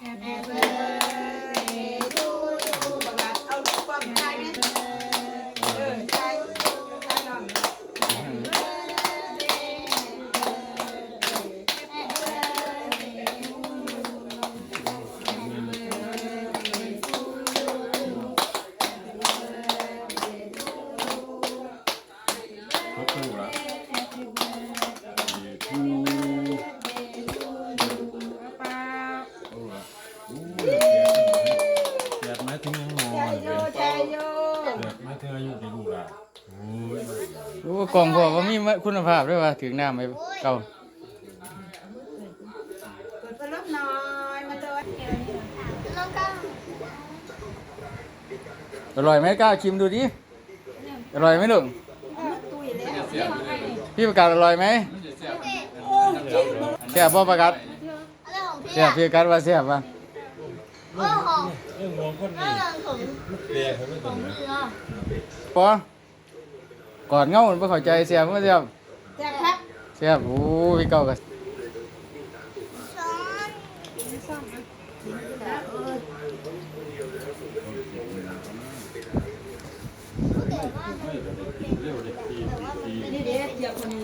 Happy birthday เกียดไม้ถึงอายุกี่ลูกละโอ้ยโอ้กล่องพ่อว่ามีคุณภาพด้วยว่าถึงน้ำไปเก่าเปิดพัดลมหน่อยมาโดนน้องก้าวอร่อยไหมกล้าชิมดูดิอร่อยไหมลูกตุยแล้วพี่ประกาศอร่อยไหมแซ่บพ่อประกาศอะไรของพี่แซ่บอะพี่ประกาศว่าแซ่บป่ะ ปอก่องเรื่องหัวคนนี่เปียกเขาไม่ตรงนะปอก่อนเงามันไม่เข้าใจเสียบมันเสียบเสียบครับเสียบโอ้พี่เก่ากับเดี๋ยวเดี๋ยวเดี๋ยวคนนี้